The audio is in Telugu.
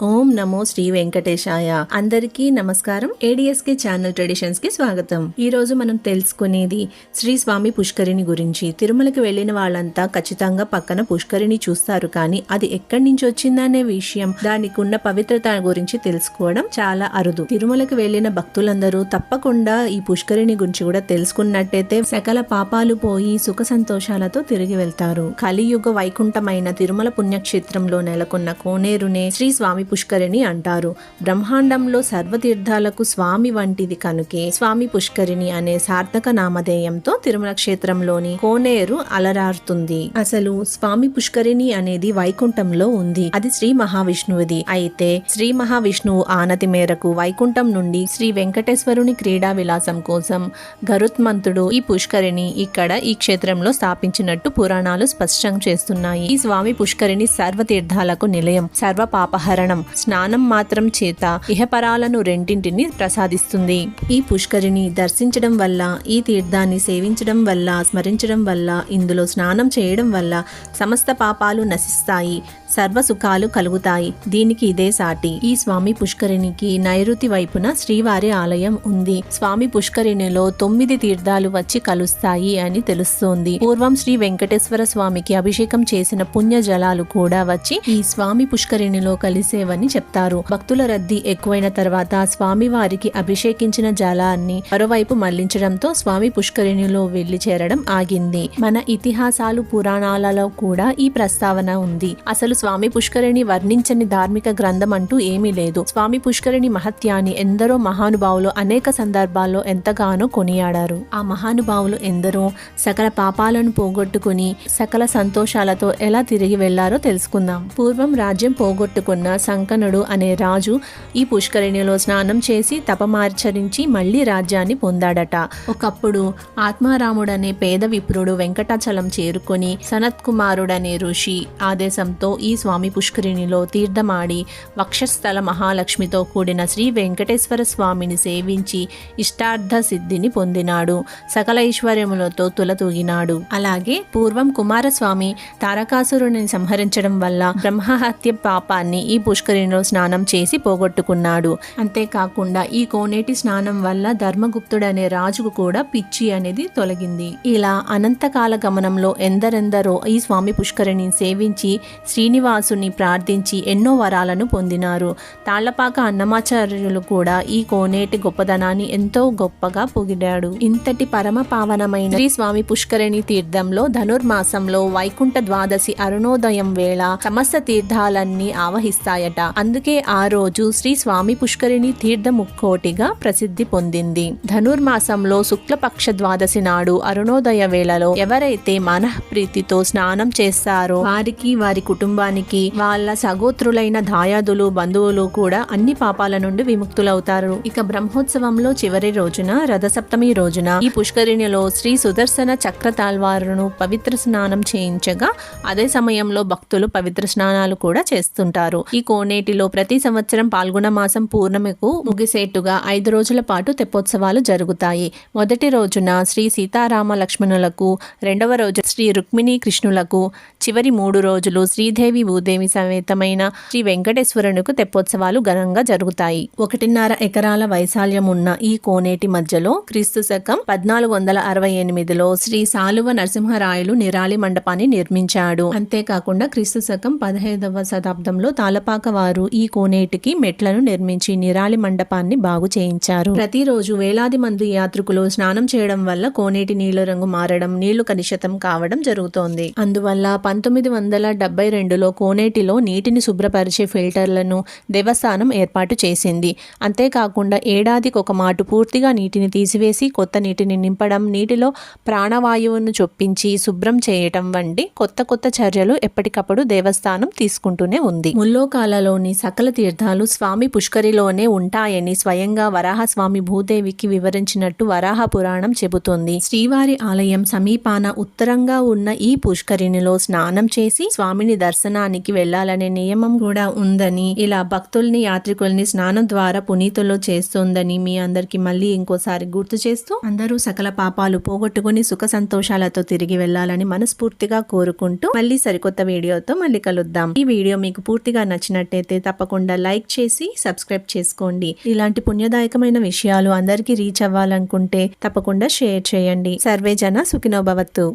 Oh, ఓం నమో శ్రీ వెంకటేశాయ. అందరికీ నమస్కారం. ఏడిఎస్కే ఛానల్ ట్రెడిషన్స్కి స్వాగతం. ఈ రోజు మనం తెలుసుకునేది శ్రీ స్వామి పుష్కరిణి గురించి. తిరుమలకి వెళ్ళిన వాళ్ళంతా ఖచ్చితంగా పక్కన పుష్కరిణి చూస్తారు. కానీ అది ఎక్కడి నుంచి వచ్చిందనే విషయం దానికి ఉన్న పవిత్రత గురించి తెలుసుకోవడం చాలా అరుదు. తిరుమలకి వెళ్ళిన భక్తులందరూ తప్పకుండా ఈ పుష్కరిణి గురించి కూడా తెలుసుకున్నట్టయితే సకల పాపాలు పోయి సుఖ సంతోషాలతో తిరిగి వెళ్తారు. కలియుగ వైకుంఠమైన తిరుమల పుణ్యక్షేత్రంలో నెలకొన్న కోనేరునే శ్రీ స్వామి పుష్కరిణి అంటారు. బ్రహ్మాండంలో సర్వతీర్థాలకు స్వామి వంటిది కనుకే స్వామి పుష్కరిణి అనే సార్థక నామధేయంతో తిరుమల క్షేత్రంలోని కోనేరు అలరారుతుంది. అసలు స్వామి పుష్కరిణి అనేది వైకుంఠంలో ఉంది. అది శ్రీ మహావిష్ణువుది. అయితే శ్రీ మహావిష్ణువు ఆనతి మేరకు వైకుంఠం నుండి శ్రీ వెంకటేశ్వరుని క్రీడా విలాసం కోసం గరుత్మంతుడు ఈ పుష్కరిణి ఇక్కడ ఈ క్షేత్రంలో స్థాపించినట్టు పురాణాలు స్పష్టం చేస్తున్నాయి. ఈ స్వామి పుష్కరిణి సర్వతీర్థాలకు నిలయం సర్వ పాపహరణం స్నానం మాత్రం చేత ఇహపరాలను రెండింటిని ప్రసాదిస్తుంది. ఈ పుష్కరిని దర్శించడం వల్ల ఈ తీర్థాన్ని సేవించడం వల్ల స్మరించడం వల్ల ఇందులో స్నానం చేయడం వల్ల సమస్త పాపాలు నశిస్తాయి. సర్వ సుఖాలు కలుగుతాయి. దీనికి ఇదే సాటి. ఈ స్వామి పుష్కరిణికి నైరుతి వైపున శ్రీవారి ఆలయం ఉంది. స్వామి పుష్కరిణిలో తొమ్మిది తీర్థాలు వచ్చి కలుస్తాయి అని తెలుస్తోంది. పూర్వం శ్రీ వెంకటేశ్వర స్వామికి అభిషేకం చేసిన పుణ్య జలాలు కూడా వచ్చి ఈ స్వామి పుష్కరిణిలో కలిసేవని చెప్తారు. భక్తుల రద్దీ ఎక్కువైన తర్వాత స్వామి వారికి అభిషేకించిన జలాన్ని మరోవైపు మళ్ళించడంతో స్వామి పుష్కరిణిలో వెళ్ళి చేరడం ఆగింది. మన ఇతిహాసాలు పురాణాలలో కూడా ఈ ప్రస్తావన ఉంది. అసలు స్వామి పుష్కరిణి వర్ణించని ధార్మిక గ్రంథం అంటూ ఏమీ లేదు. స్వామి పుష్కరిణి మహత్యాన్ని ఎందరో మహానుభావులు అనేక సందర్భాల్లో ఎంతగానో కొనియాడారు. ఆ మహానుభావులు ఎందరో సకల పాపాలను పోగొట్టుకుని సకల సంతోషాలతో ఎలా తిరిగి వెళ్ళారో తెలుసుకుందాం. పూర్వం రాజ్యం పోగొట్టుకున్న సంకనుడు అనే రాజు ఈ పుష్కరిణిలో స్నానం చేసి తపమాచరించి మళ్ళీ రాజ్యాన్ని పొందాడట. ఒకప్పుడు ఆత్మారాముడనే పేద విప్రుడు వెంకటాచలం చేరుకొని సనత్ కుమారుడనే ఋషి ఆదేశంతో ఈ స్వామి పుష్కరిణిలో తీర్థమాడి వక్షస్థల మహాలక్ష్మితో కూడిన శ్రీ వెంకటేశ్వర స్వామిని సేవించి ఇష్టార్థ సిద్ధిని పొందినాడు. సకల ఐశ్వర్యములతో తులతూగినాడు. అలాగే పూర్వం కుమారస్వామి తారకాసురుని సంహరించడం వల్ల బ్రహ్మహత్య పాపాన్ని ఈ పుష్కరిణిలో స్నానం చేసి పోగొట్టుకున్నాడు. అంతేకాకుండా ఈ కోనేటి స్నానం వల్ల ధర్మగుప్తుడనే రాజుకు కూడా పిచ్చి అనేది తొలగింది. ఇలా అనంతకాల గమనంలో ఎందరెందరో ఈ స్వామి పుష్కరిణిని సేవించి శ్రీని శ్రీనివాసుని ప్రార్థించి ఎన్నో వరాలను పొందినారు. తాళ్ళపాక అన్నమాచార్యులు కూడా ఈ కోనేటి గొప్పదనాన్ని ఎంతో గొప్పగా పొగిడాడు. ఇంతటి పరమ పావనమైన శ్రీ స్వామి పుష్కరిణి తీర్థంలో ధనుర్మాసంలో వైకుంఠ ద్వాదశి అరుణోదయం వేళ సమస్త తీర్థాలన్నీ ఆవహిస్తాయట. అందుకే ఆ రోజు శ్రీ స్వామి పుష్కరిణి తీర్థ ముక్కోటిగా ప్రసిద్ధి పొందింది. ధనుర్మాసంలో శుక్లపక్ష ద్వాదశి నాడు అరుణోదయ వేళలో ఎవరైతే మనఃప్రీతితో స్నానం చేస్తారో వారికి వారి కుటుంబానికి వాళ్ళ సగోత్రులైన దాయాదులు బంధువులు కూడా అన్ని పాపాల నుండి విముక్తులవుతారు. ఇక బ్రహ్మోత్సవంలో చివరి రోజున రథసప్తమి రోజున ఈ పుష్కరిణిలో శ్రీ సుదర్శన చక్ర తాల్వారును పవిత్ర స్నానం చేయించగా అదే సమయంలో భక్తులు పవిత్ర స్నానాలు కూడా చేస్తుంటారు. ఈ కోనేటిలో ప్రతి సంవత్సరం పాల్గొన మాసం పూర్ణమికు ముగిసేట్టుగా ఐదు రోజుల పాటు తెప్పోత్సవాలు జరుగుతాయి. మొదటి రోజున శ్రీ సీతారామ లక్ష్మణులకు రెండవ రోజు శ్రీ రుక్మిణీ కృష్ణులకు చివరి మూడు రోజులు శ్రీదేవి భూదేవి సమేతమైన శ్రీ వెంకటేశ్వరునికి తెప్పోత్సవాలు ఘనంగా జరుగుతాయి. ఒకటిన్నర ఎకరాల వైశాల్యం ఉన్న ఈ కోనేటి మధ్యలో క్రీస్తు శకం పద్నాలుగు వందల అరవై ఎనిమిదిలో శ్రీ సాలువ నరసింహరాయలు నిరాళి మండపాన్ని నిర్మించాడు. అంతేకాకుండా క్రీస్తు శకం పదహైదవ శతాబ్దంలో తాలపాక వారు ఈ కోనేటికి మెట్లను నిర్మించి నిరాళి మండపాన్ని బాగు చేయించారు. ప్రతిరోజు వేలాది మంది యాత్రికులు స్నానం చేయడం వల్ల కోనేటి నీళ్ళ రంగు మారడం నీళ్ళు కలుషితం కావడం జరుగుతోంది. అందువల్ల పంతొమ్మిది వందల డెబ్బై రెండులో కోనేటిలో నీటిని శుభ్రపరిచే ఫిల్టర్లను దేవస్థానం ఏర్పాటు చేసింది. అంతేకాకుండా ఏడాదికి ఒక మాటు పూర్తిగా నీటిని తీసివేసి కొత్త నీటిని నింపడం నీటిలో ప్రాణవాయువును చొప్పించి శుభ్రం చేయటం వంటి కొత్త కొత్త చర్యలు ఎప్పటికప్పుడు దేవస్థానం తీసుకుంటూనే ఉంది. ముల్లోకాలలోని సకల తీర్థాలు స్వామి పుష్కరిలోనే ఉంటాయని స్వయంగా వరాహస్వామి భూదేవికి వివరించినట్టు వరాహ పురాణం చెబుతోంది. శ్రీవారి ఆలయం సమీపాన ఉత్తరంగా ఉన్న ఈ పుష్కరిణిలో స్నానం స్నానం చేసి స్వామిని దర్శనానికి వెళ్ళాలనే నియమం కూడా ఉందని ఇలా భక్తుల్ని యాత్రికుల్ని స్నానం ద్వారా పునీతులు చేస్తుందని మీ అందరికి మళ్ళీ ఇంకోసారి గుర్తు చేస్తూ అందరూ సకల పాపాలు పోగొట్టుకుని సుఖ సంతోషాలతో తిరిగి వెళ్ళాలని మనస్ఫూర్తిగా కోరుకుంటూ మళ్ళీ సరికొత్త వీడియోతో మళ్ళీ కలుద్దాం. ఈ వీడియో మీకు పూర్తిగా నచ్చినట్టయితే తప్పకుండా లైక్ చేసి సబ్స్క్రైబ్ చేసుకోండి. ఇలాంటి పుణ్యదాయకమైన విషయాలు అందరికీ రీచ్ అవ్వాలనుకుంటే తప్పకుండా షేర్ చేయండి. సర్వే జన సుఖినోభవత్తు